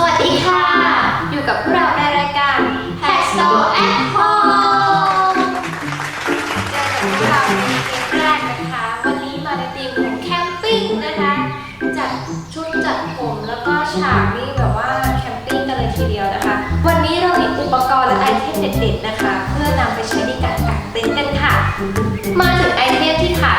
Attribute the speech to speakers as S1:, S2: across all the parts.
S1: สวัสดีค่ะ อยู่กับพวกเราในรายการ Pet Store at Home เจอกับพวกเราในเทปแรกนะคะ วันนี้มาในธีมของแคมปิ้งนะคะ จัดชุดจัดผมแล้วก็ฉากนี่แบบว่าแคมปิ้งกันเลยทีเดียวนะคะ วันนี้เรามีอุปกรณ์และไอเทมเด็ดๆนะคะ เพื่อนำไปใช้ในการกางเต็นท์กันค่ะ มาถึงไอเทมที่ขาด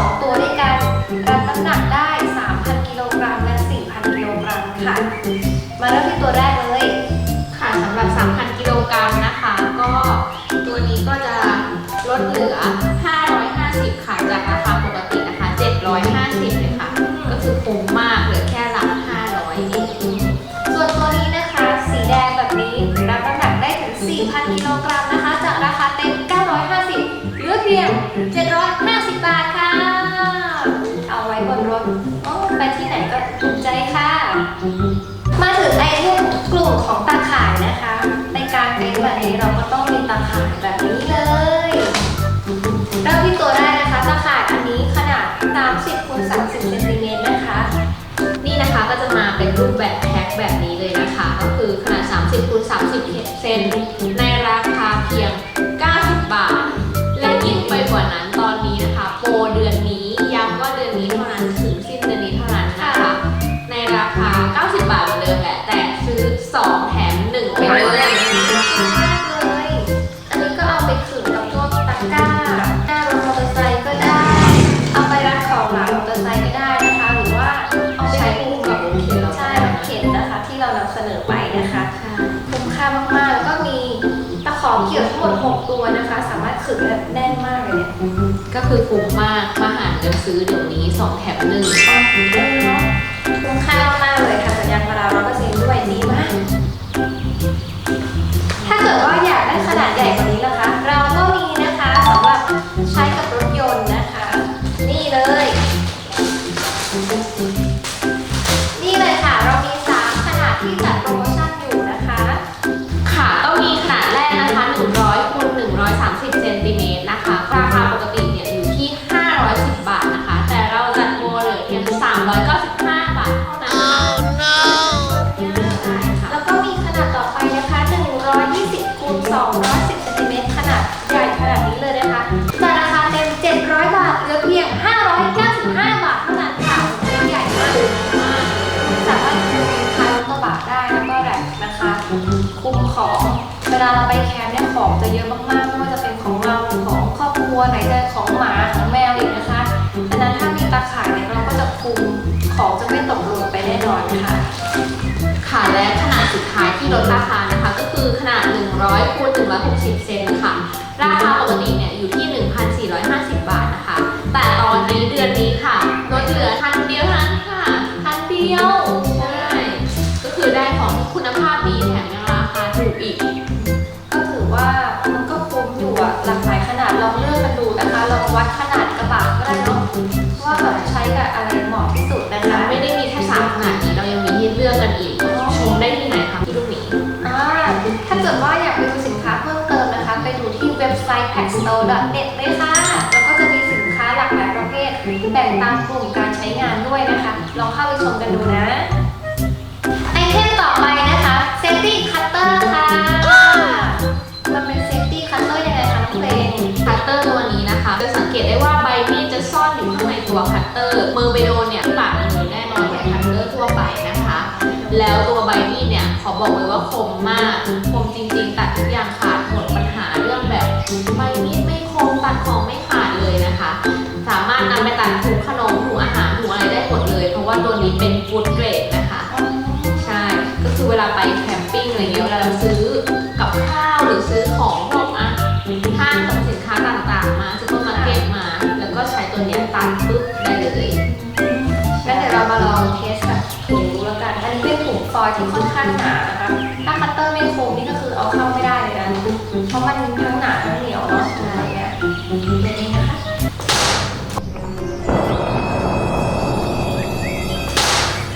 S1: 2 ตัวด้วยกันรับน้ำหนักได้ 3,000 กิโลกรัมและ 4,000 กิโลกรัมค่ะ มาเริ่มที่ตัวแรกเลย
S2: ค่ะสำหรับ 3,000 กิโลกรัมนะคะ ก็ตัวนี้ก็จะลดเหลือ 550 ค่ะ จากราคาปกตินะคะ 750เลยค่ะ ก็คือคุ้มมากเหลือแค่หลัก500เอง
S1: ส่วนตัวนี้นะคะ สีแดงแบบนี้รับน้ำหนักได้ถึง 4,000 กิโลกรัมนะคะ จากราคาเต็ม 950เหลือเพียง 750 บาทค่ะ ที่ไหนก็ถูกใจค่ะ มาถึงไอเทมกลุ่มของตาข่ายนะคะ ในการเต็นท์แบบนี้เราก็ต้องมีตาข่ายแบบนี้เลยเริ่มที่ตัวแรกนะคะตาข่ายอันนี้ขนาด 30คูณ30เซนติเมตรนะคะ
S2: นี่นะคะก็จะมาเป็นรูปแบบแพ็คแบบนี้เลยนะคะ ก็คือขนาด 30คูณ30เซนในราคาเพียง คือคุ้มมา
S1: ก มาหา
S2: ร
S1: กัน
S2: ซื้อเดี๋ยวนี้2แถม1
S1: เออเนาะคุ้มค่ามากๆเลยค่ะสัญญาณพาราร้อยเปอร์เซ็นต์ด้วยดีมาก ถ้าเกิดว่าอยากได้ขนาดใหญ่กว่านี้นะคะ ต
S2: กหล่น
S1: ไปแน่นอนค่ะ ค่ะและ
S2: ขนาดสุดท้ายที่ลดราคานะคะ ก็คือขนาด 100คูณ160 เซนค่ะ ราคาปกติเนี่ยอยู่ที่
S1: เกิดว่าอยากไปดูสินค้าเพิ่มเติมนะคะ ไปดูที่เว็บไซต์ packstore.net เลยค่ะ แล้วก็จะมีสินค้าหลากหลายประเภทแบ่งตามกลุ่มการใช้งานด้วยนะคะ ลองเข้าไปชมกันดูนะ ไอเทมต่อไปนะคะ safety cutter ค่ะ มันเป็น safety cutter ยังไงคะน้องเพลง
S2: คัตเตอร์ตัวนี้นะคะ จะสังเกตได้ว่าใบมีดจะซ่อนอยู่ข้างในตัวคัตเตอร์มือไปโดนเนี่ยบาดมือแน่นอนกว่าคัตเตอร์ทั่วไปนะคะ แล้วตัวใบมีดเนี่ย บอกเลยว่าคมมากคมจริงๆ ตัดทุกอย่างขาดหมดปัญหาเรื่องแบบใบมีดไม่คมตัดของไม่ขาดเลยนะคะ สามารถนำไปตัดถุงขนมถุงอาหารถุงอะไรได้หมดเลย เพราะว่าตัวนี้เป็นฟูดเกรดนะคะ ใช่ ก็คือเวลาไปแคมปิ้งอะไรเงี้ยเวลาเราซื้อกับข้าวหรือซื้อของพวกอะห้างสรรพสินค้าต่างๆมาซูเปอร์มาร์เก็ตมา แล้วก็ใช้ตัวเนี้ยตัดปุ๊บได้เลย
S1: งั้นเดี๋ยวเรามาลองเทสกับถุงแล้วกันอันนี้เป็นถุงฟอยล์ที่ค่อนข้าง ม่คมนี่ก็คือเอาเข้าไม่ได้เลยนะเพราะมันทั้งหนาทั้งเหนียวเนาะอะไรเงี้ยแบบนี้นะคะ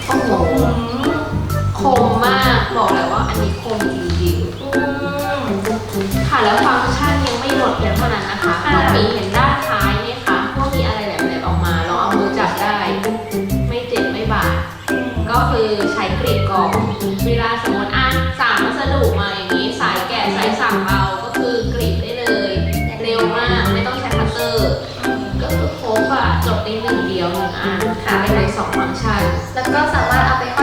S2: โอ้โหคมมากบอกเลยว่าอันนี้คมจริง
S1: อืมา
S2: นั้นนะคะ
S1: ค่ะ
S2: น้องหมีเห็นด้านท้ายไหม ใช่ แล้วก็สา
S1: มารถเอาไป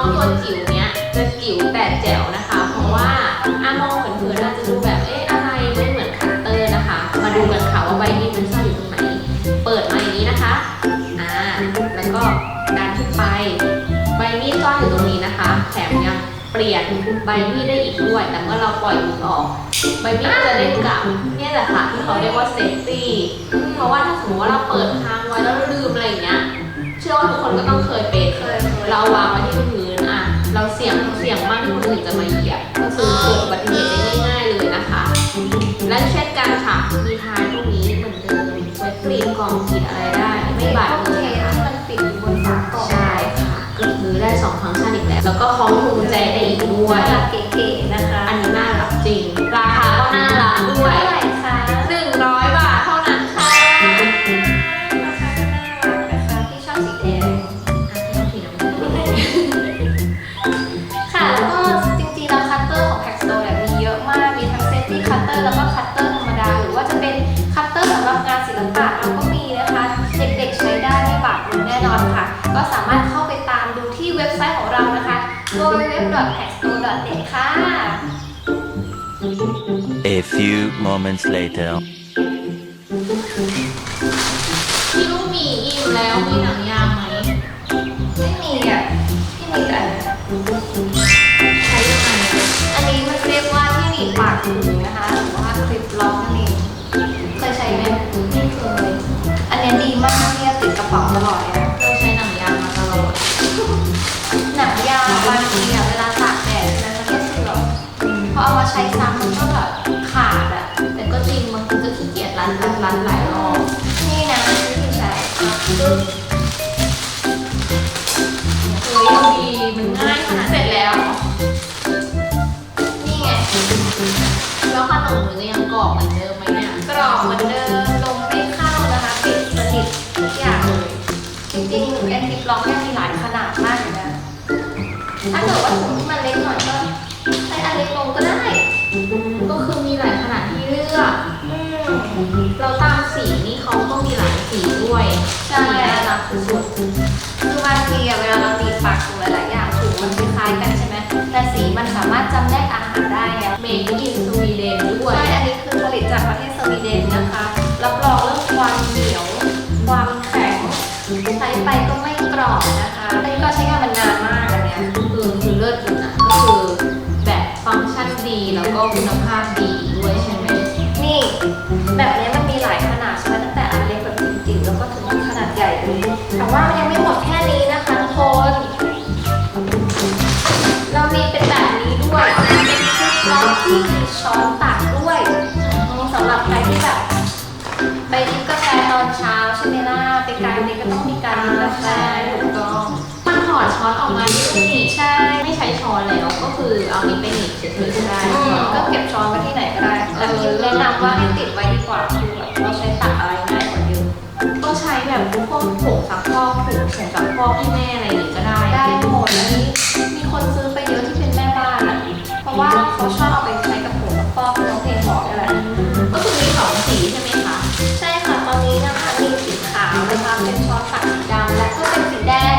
S1: องตัว
S2: จิ๋
S1: วเนี้ย
S2: จะจิ๋วแต่แจ๋วนะคะ เพราะว่าอามองเผินๆอาจจะดูแบบเอ๊ะอะไรไม่เหมือนคัตเตอร์นะคะ มาดูกันค่ะว่าใบมีดมันซ่อนอยู่ตรงไหน เปิดมาอย่างนี้นะคะอ่าแล้วก็ดันขึ้นไป ใบมีดซ่อนอยู่ตรงนี้นะคะแถมยังเปลี่ยนใบมีดได้อีกด้วย แต่เมื่อเราปล่อยมือออก ใบมีดก็จะเล่นกลับเนี่ยแหละค่ะที่เขาเรียกว่าเซฟตี้เพราะว่าถ้าสมมติว่าเราเปิดค้างไว้แล้วลืมอะไรอย่างเงี้ย เชื่อว่าทุกคนก็ต้องเคยเป็น
S1: เคย
S2: เราวางไว้ที่พื้นอะ เราเสี่ยงเสี่ยงมากที่คนอื่นจะมาเหยียบก็คือเกิดอุบัติเหตุได้ง่ายๆเลยนะคะ และเช่นกันค่ะมีท้ายตรงนี้เหมือนเดิมไว้กรีดกล่องกรีดอะไรได้ ไม่บาด
S1: โอ
S2: มื
S1: เค
S2: อนะคะ
S1: ที่มันปิดอยู่บนฝากล่อง
S2: ใช่ค่ะก็คือได้สองฟังก์ชันอีกแล้ว แล้วก็คล้องพวงกุญแจได้อีกด้วย
S3: A few moments later.
S2: ใช่
S1: น่ารักสุดคือบางทีอะเวลาเราตีปากถุงหลายๆอย่างถุงมันคล้ายๆกันใช่ไหมแต่สีมันสามารถจำแนกอาหารได้อะ
S2: เมกอินสวีเดนด้วย
S1: ใช่อันนี้คือผลิตจากประเทศสวีเดนนะคะรับรองเรื่องความเหนียว ความแข็งใช้ไปก็ไม่กรอบนะคะแล้ก็ใช้งานมันนานมากอันเนี้ย
S2: คือคือเลิศอยู่นะก็คือแบบฟังก์ชันดีแล้วก็คุณภาพดี ว่า
S1: มันยังไม่หมดแค่นี้นะคะทุกคน เรามีเป็นแบบนี้ด้วยเป็นชุดล็อกที่มีช้อนตักด้วยสำหรับใครที่แบบไปกินกาแฟตอนเช้าใช่ไหมล่ะไปการนี้ก็ต้องมีการกินกาแฟถูกต้อง
S2: มันถอดช้อนออกมาด้วยนี่
S1: ใช่
S2: ไม่ใช้ช้อนแล้วก็คือเอานี้ไปหนีบเฉยๆก็ได้
S1: อืมก็เก็บช้อนไว้ที่ไหนก็ได้แต่พี่แนะนำว่าให้ติดไว้ดีกว่า ให้
S2: แม่อะไรอย่างงี้ก็ได้
S1: ได้หมดอันนี้มีคนซื้อไปเยอะที่เป็นแม่บ้านอะ เพราะว่าเขาชอบเอาไปใช้กับผงซักฟอกที่น้องเพลงบอกนี่แหละ
S2: ก็คือมีสองสีใช่ไหมคะ
S1: ใช่ค่ะ ตอนนี้นะคะมีสีขาวนะคะเป็นช้อนตักสีดำและก็เป็นสีแดง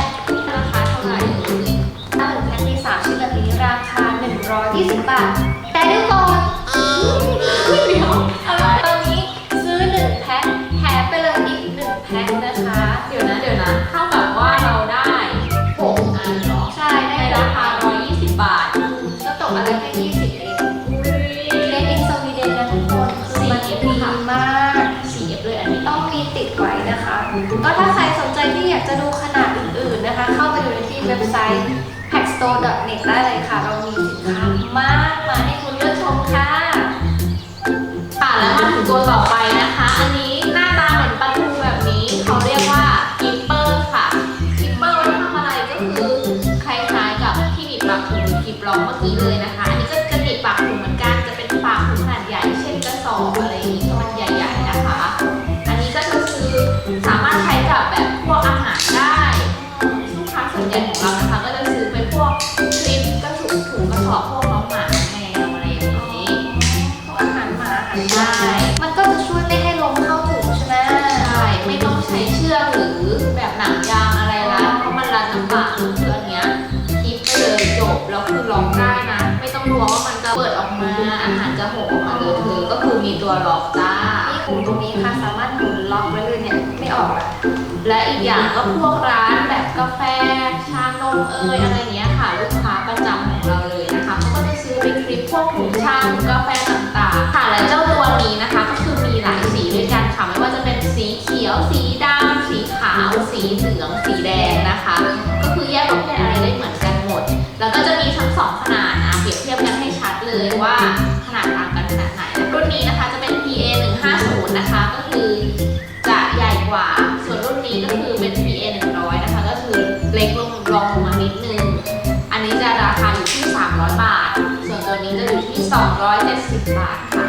S2: ราคาเท่าไหร่เอ่ย
S1: ถ้าหนึ่งแพ็คมีสามชิ้นแบบนี้ราคา 120 บาท แต่เดี๋ยวก่อนากจะดูขนาดอื่นๆนะคะ เข้าไปดูในที่เว็บไซต์ packstore.net ได้เลยค่ะ เรามีสินค้ามากมายให้คุณเลือกชมค่ะ
S2: ค่ะแล้วมาถึงตัวต่อไปนะคะ อันนี้ ตัวล็อกจ้า
S1: นี่หูตรงนี้ค่ะสามารถหมุนล็อกไว้เลยเนี่ยไม่ออกอะ
S2: และอีกอย่างก็พวกร้านแบบกาแฟชานมเอยอะไรเงี้ยค่ะลูกค้าประจำของเราเลยนะคะเขาก็จะซื้อเป็นคลิปพวกถุงชาถุงกาแฟต่างๆ ค่ะและเจ้าตัวนี้นะคะ ก็คือมีหลายสีด้วยกันค่ะไม่ว่าจะเป็นสีเขียวสีดำสีขาว สีเหลืองสีแดงนะคะ ก็คือแยกประเภทอะไรได้เหมือนกันหมด แล้วก็จะมีทั้งสองขนาดนะเปรียบเทียบกันให้ชัดเลยว่า นรุ่นนี้นะคะจะเป็น PA 150นะคะ ก็คือจะใหญ่กว่า ส่วนรุ่นนี้ก็คือเป็น PA 100นะคะ ก็คือเล็กลงรองลงมานิดนึง อันนี้จะราคาอยู่ที่ 300 บาท ส่วนตัวนี้จะอยู่ที่ 270 บาทค่ะ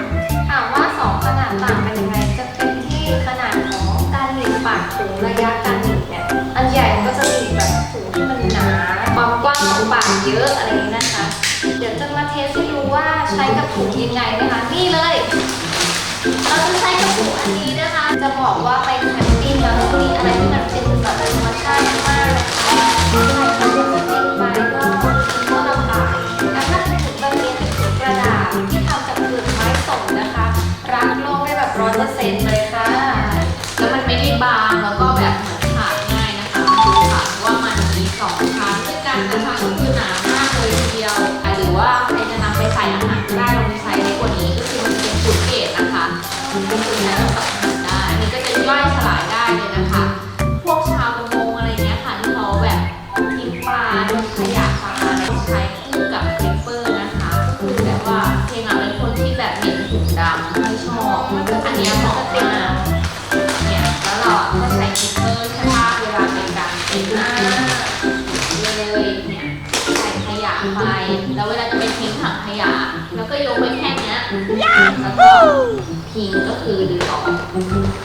S1: ถามว่าสองขนาดต่างกันยังไง จะเป็นที่ขนาดของการหนีบปากถุงระยะการหนีบเนี่ย อันใหญ่มันก็จะหนีบแบบถุงที่มันหนา ความกว้างของปากเยอะอะไรอย่างนี้นะคะ ดี๋ยวจะมาเทสให้ดูว่าใช้กับถุงยังไงนะคะ นี่เลย เราจะใช้กระปุกอันนี้นะคะ จะบอกว่าไปแคมปิ้งแล้วต้องมีอะไรที่มันเป็นแบบธรรมชาติมากนะคะใส่พลาสติกไปก็ก็ลำบากแล้วถ้าเป็นถุงแบบนี้เป็นถุงกระดาษที่ทำจากเปลือกไม้สดนะคะรักโลกได้แบบร้อยเปอร์เซ็นต์เลยค่ะ
S2: แล้วมันไม่ได้บางแล้วก็แบบเหมือนขาดง่ายนะคะดูค่ะว่ามันมีสองชั้นด้วยกันนะคะก็คือหนา รือว่าใครจะนำไปใส่อาหารก็ได้เรามีไซส์เล็กกว่านี้ พิงก็คือดึงออก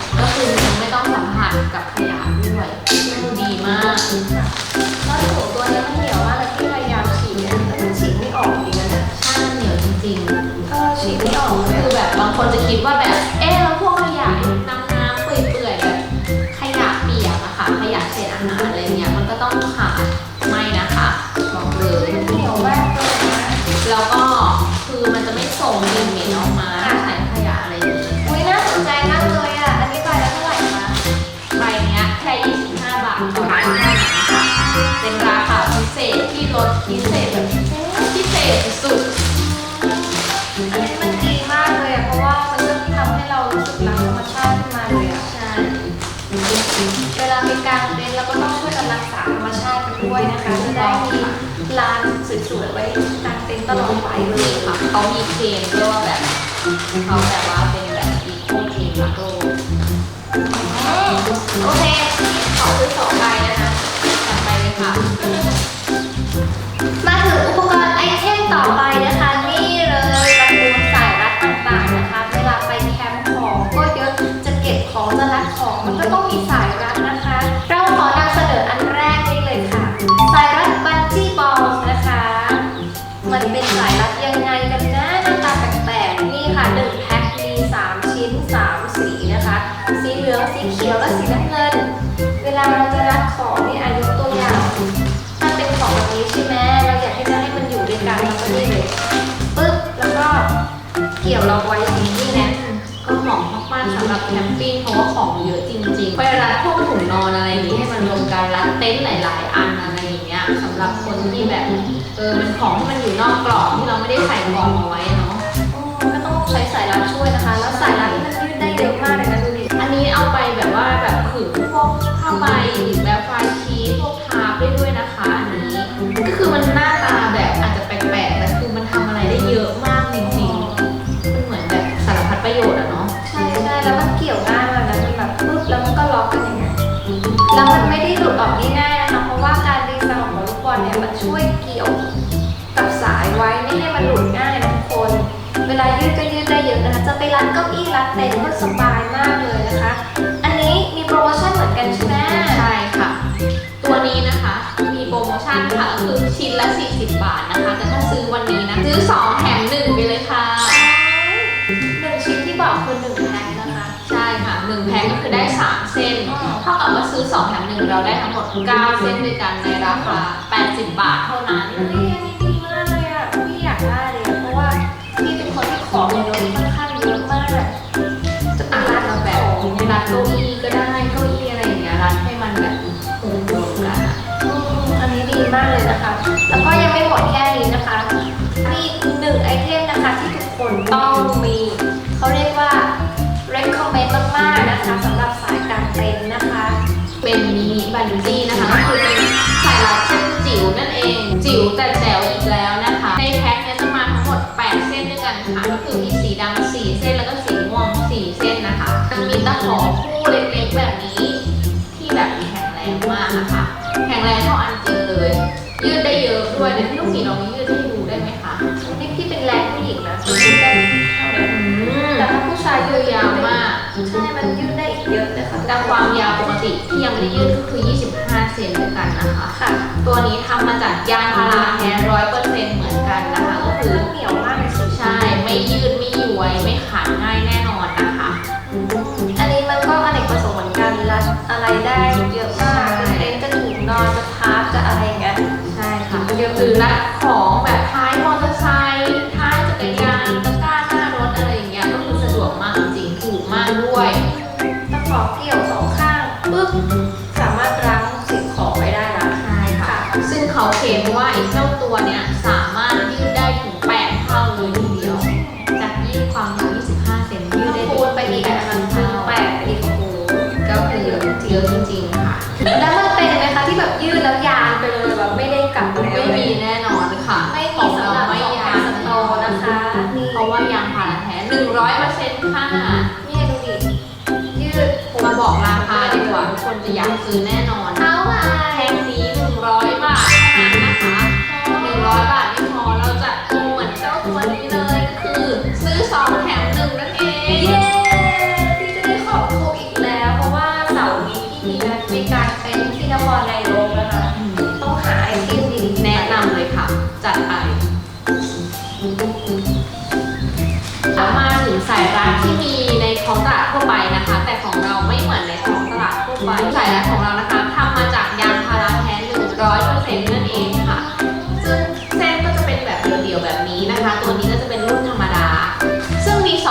S1: ลาน
S2: ส
S1: วยๆไว้กางเต็นท์ตลอดไปเลย
S2: ค่ะเขามีเคลมด้วยว่าแบบเขาแบบว่าเป็นแบบอีโคเคลมรักโลก
S1: อืมโอเค
S2: ขอซื้อสองใบ เย
S1: อะจริงๆไปรั
S2: ดพวกถุงนอนอะไรนี้ให้มันรวมกันรัดเต็นท์หลาย ๆ อันอะไรอย่างเงี้ยสำหรับคนที่แบบเออมันของที่มันอยู่นอกกรอบที่เราไม่ได้ใส่กรองเอาไว้เนาะ
S1: ก็ต้องใช้สายรัดช่วยนะคะ แล้วสายรัดมันยืดได้เยอะมากเลยนะดูดิ
S2: อันนี้เอาไปแบบว่าแบบขึงพวกผ้าใบหรือแบบไฟชีพวกทาร์ปได้ด้วยนะคะอันนี้ก็คือมันหน้าตา
S1: แบบอาจจะแปลกๆแต่คือมันทำอะไรได้เยอะมากจริงๆมันเหมือนแบบสารพัดประโยชน์อะเนาะใช่ใช่แล้วมันเกี่ยวง่าย แล้วมันไม่ได้หลุดออกง่ายๆนะคะเพราะว่าการดีไซน์ของลูกบอลเนี่ยมันช่วยเกี่ยวกับสายไว้ไม่ให้มันหลุดง่ายนะทุกคน เวลายืดก็ยืดได้เยอะนะคะจะไปรัดเก้าอี้รัดเต็นท์ก็สบายมากเลยนะคะ อันนี้มีโปรโมชั่นเหมือนกันใช่ไหม
S2: ใช่ค่ะ ตัวนี้นะคะมีโปรโมชั่นค่ะก็คือชิ้นละ 40 บาทนะคะ แต่ถ้าซื้อวันนี้นะซื้อ 2 แถม 1 ไปเลยค่ะ
S1: ค
S2: ก็คือได้ 3 เส้น เท่ากับว่าซื้อ2แถม1เราได้ทั้งหมด 9 เส้นด้วยกันในราคา 80 บาทเท่านั้น
S1: เฮ้ยอันนี้ดีมากเลยอะพี่อยากได้เลยอะเพราะว่าพี่เป็นคนที่ของเยอะค่อนข้างเยอะมาก จะเป็น
S2: อะ
S1: ร้าน
S2: เรา
S1: แบ
S2: แบบบรัดเก้าอี้ก็ได้เก้าอี้อะไรอย่างเงี้ยรัดให้มันแบบหูรวมกันอะ
S1: อืมอันนี้ดีมากเลยนะคะ แล้วก็ยังไม่หมดแค่นี้ นิบัน
S2: จี้นะคะก็คือเป็นสายรัดเส้นจิ๋วนั่นเอง จิ๋วแต่แจ๋วอีกแล้วนะคะ ในแพ็คเนี้ยจะมาทั้งหมด 8 เส้นด้วยกันค่ะ ก็คือมีสีดำ4เส้นแล้วก็สีม่วง4เส้นนะคะจะมีตะขอคู่เล็กๆแบบนี้ ที่แบบแข็งแรงมากนะคะ แข็งแรงเท่าอันจริงเลย ยืดได้เยอะด้วยเดี๋ยวพี่ลูกศรีลองยืดให้ดูได้ไหมคะ
S1: นี่พี่เป็นแรงผู้หญิงนะยืดได้เท่านี้
S2: อืม
S1: แต่ถ้าผู้ชายยืด
S2: ยาวมาก
S1: ใช่ มันยืดได้อีกเยอะเลยค่ะ
S2: แต่ความยาวปก ติที่ยังไม่ได้ยืดก็คือ 25 เซนด้วยกันนะคะ
S1: ค่ะ
S2: ตัวนี้ทำมาจากยางพาราแท้ร้อยเปอร์เซ็นต์เหมือนกันนะคะ ก็คือ
S1: เหนียวมากเลยสิ
S2: ใช่ ไม่ยืดไม่ย้วยไม่ขา
S1: ด
S2: คือแน่นอน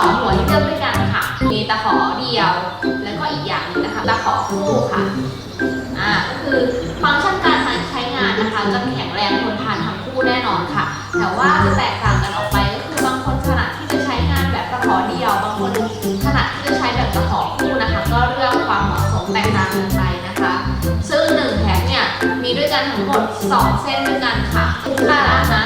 S2: ซึ่ง
S1: มี
S2: 2หัวที่เลือกด้วยกันค่ะ มีตะขอเดียว แล้วก็อีกอย่างนึงนะคะ ตะขอคู่ค่ะ อ่า ก็คือฟังก์ชันการใช้งานนะคะ จะแข็งแรงทนทานทั้งคู่แน่นอนค่ะ แต่ว่าจะแตกต่างกันออกไปก็คือบางคนถนัดที่จะใช้งานแบบตะขอเดียว บางคนถนัดที่จะใช้แบบตะขอคู่นะคะ ก็เลือกความเหมาะสมแตกต่างกันไปนะคะ ซึ่งหนึ่งแพ็คเนี่ย มีด้วยกันทั้งหมด 2 เส้นด้วยกันค่ะคุ้มค่านะ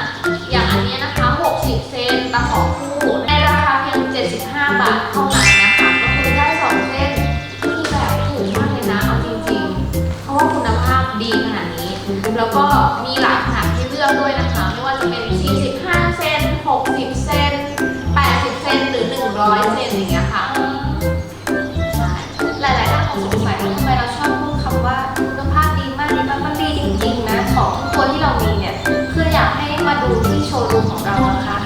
S1: โชว์รูมของเรานะคะ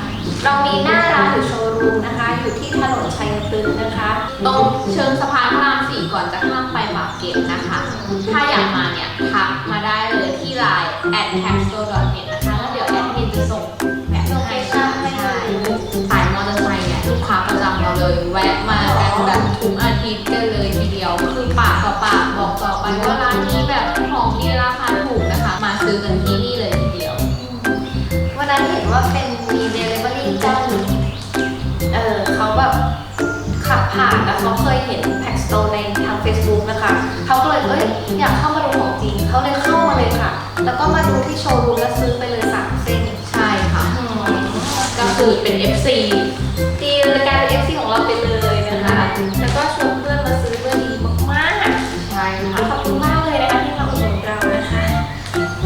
S1: เรามีหน้าร้านหรือโชว์รูมนะคะ อยู่ที่ถนนชัยพฤกษ์นะคะ
S2: ตรงเชิงสะพานพระรามสี่ก่อนจะข้ามไปปากเกร็ดนะคะ ถ้าอยากมาเนี่ยทักมาได้เลยที่ไลน์ at t a g s t o r e คะเขาก็เลยเอ้
S1: ยอยากเข้ามาดูของจริง เขาเลยเข้ามาเลยค่ะ แล้วก็มาดูที่โชว์รูมแล้วซื้อไปเลยสามเส้น
S2: ใช่ค่ะ
S1: อืม
S2: ก็คือเป็น FC
S1: ดีเลยกลายเป็น FC ของเราไปเลยแล้วก็ชวนเพื่อนมาซื้อเพื่อดีมาก
S2: ใช่ค่ะ
S1: ๆขอบคุณมากเลยนะคะที่มาอุดหนุนเรานะคะ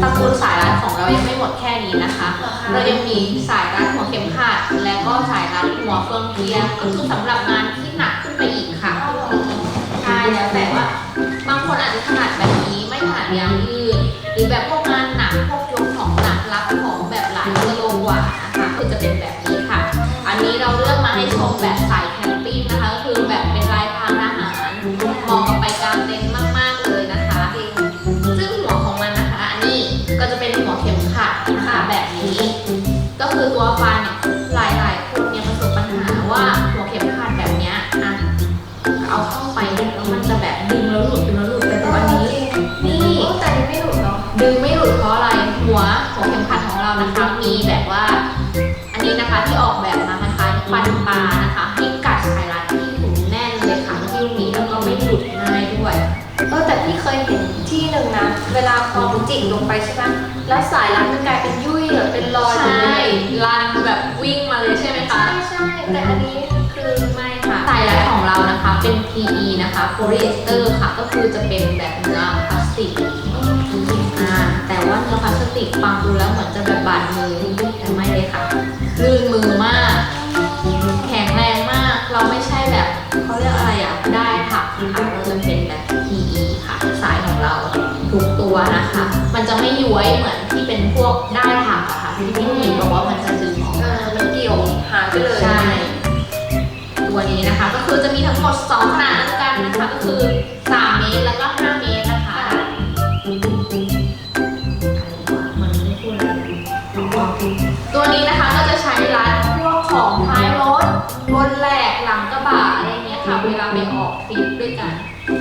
S2: ตระกูลสายรัดของเรายังไม่หมดแค่นี้นะคะ
S1: เหรอคะ
S2: เรายังมีสายรัดหัวเข็มขัดและก็สายรัดหัวเฟืองเทียนก็คือสำหรับ จิกลงไปใช่
S1: ปะแล้วสายรัดมันกลายเป็นยุ่ยหรือเป็นรอย
S2: ใช่ รันแบบวิ่งมาเลยใช่ไหมคะ
S1: ใช่ใช่แต่อันนี้คือ
S2: ไม่ค่ะ สายรัดของเรานะคะเป็น PE นะคะโพลีเอสเตอร์ค่ะ ก็คือจะเป็นแบบเนื้อพลาสติกอ่าแต่ว่าเนื้อพลาสติกฟังดูแล้วเหมือนจะแบบบาดมือแต่ไม่เลยค่ะลื่นมือมาก ย้วยเหมือนที่เป็นพวกได้ถักอะค่ะที่พี่หมีบอกว่ามันจะดึงออก
S1: เอ
S2: มา
S1: อมันเกี่ยวหายไปเลย
S2: ใช่ ตัวนี้นะคะก็คือจะมีทั้งหมด 2 ขนาดด้วยกันนะคะก็คือ 3 เมตรแล้วก็ 5 เมตรนะคะมันไม่พูดอะไรเลยตัวนี้นะคะก็จะใช้รัดพวกของท้ายรถบนแหลกหลังกระบะอะไรเงี้ยค่ะ เวลาไปออกทริปด้วยกัน
S1: ค่ะ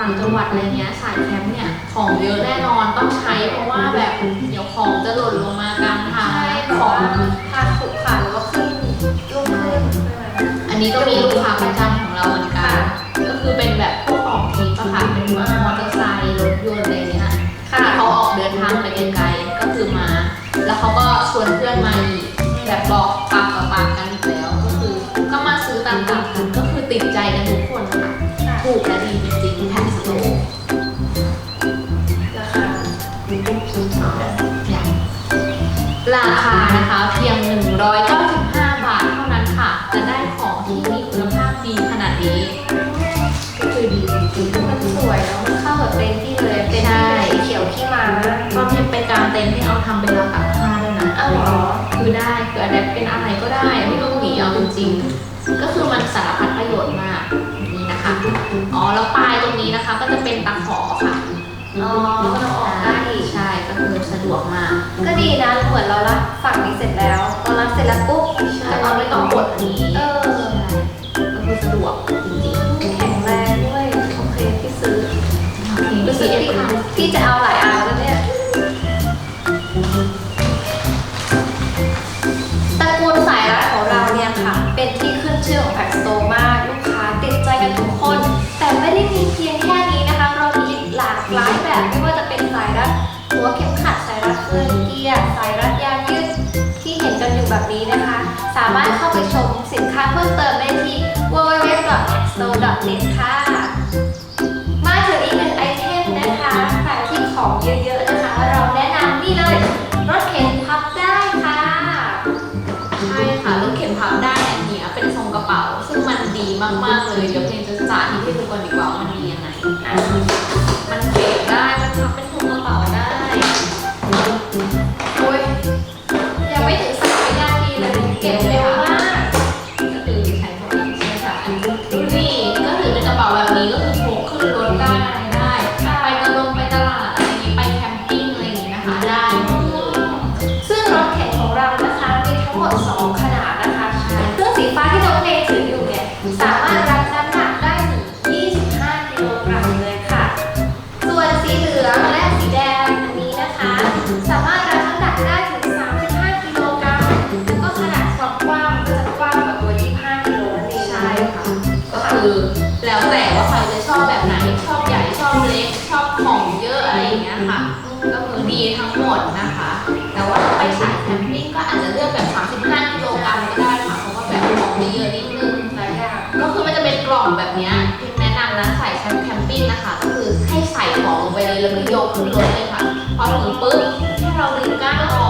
S2: ต่างจังหวัดอะไรเงี้ยสายแคมป์เนี่ย ของเยอะแน่นอนต้องใช้เพราะว่าแบบเดี๋ยวของจะหล่นลงมากลางทาง
S1: ใช่แบบ
S2: ของ
S1: ว่าทานขุขาหรือว่าขึ้นลูกขึ้นใช่ไหม
S2: อันนี้ก็มีลูกค้าประจำของเราเหมือนกัน ก็คือเป็นแบบพวกออกทริปอะค่ะเป็นมอเตอร์ไซค์รถยนต์อะไรเงี้ยค่ะเขาออกเดินทางไปไกลๆก็คือมา แล้วเขาก็ชวนเพื่อนมาอีกแบบบอกปากต่อปากกันอีกแล้ว ก็คือก็มาซื้อตามๆกันก็คือติดใจกันทุกคนค่ะ
S1: ค่ะ
S2: ถูกและดี ตอนนี้ไปกลางเต็นท์ที่เอาทำเป็นราวตากผ้าด้วยนะ
S1: อ้าวเหรอ
S2: คือได้คืออะไรเป็นอะไรก็ได้ไม่ต้องหนีเอาจริงๆก็คือมันสารพัดประโยชน์มากนี่นะคะอ๋อแล้วปลายตรงนี้นะคะ ก็จะเป็นตะขอค่ะ
S1: อ๋อมันเอาออกได้อีก
S2: ใช่ก็คือสะดวกมาก
S1: ก็ดีนะเหมือนเรารัดฝั่งนี้เสร็จแล้วเรารัดเสร็จแล้วปุ๊บ
S2: แต่เราไม่ต้องกดอันนี้
S1: เออ
S2: ก็คือสะดวกจริงๆ
S1: แข็งแรงด้วยโอเคพี่ซื้อ
S2: รู้
S1: รู้
S2: สึ
S1: สึ
S2: ก
S1: ก
S2: พี่
S1: พี่พี่จะเอาหลายอันแล้วเนี่ย แบบนี้นะคะ สามารถเข้าไปชมสินค้าเพิ่มเติมได้ที่ www.xo.net ค่ะ แล้
S2: วก็
S1: โยก
S2: ขึ้นเลย
S1: ค่ะ พอถึง
S2: ปุ๊บให้เราดึงก้านออก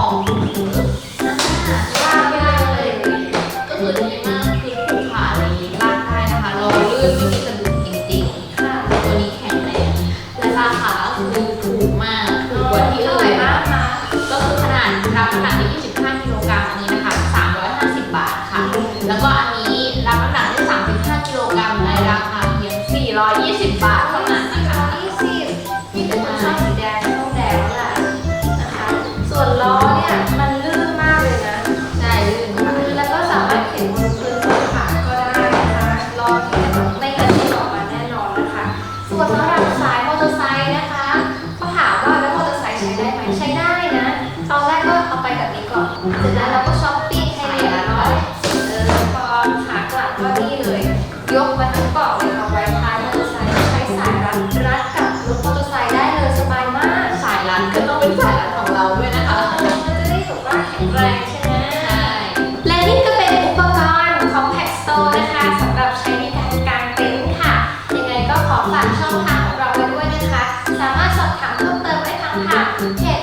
S2: ค่ะเพ
S1: จ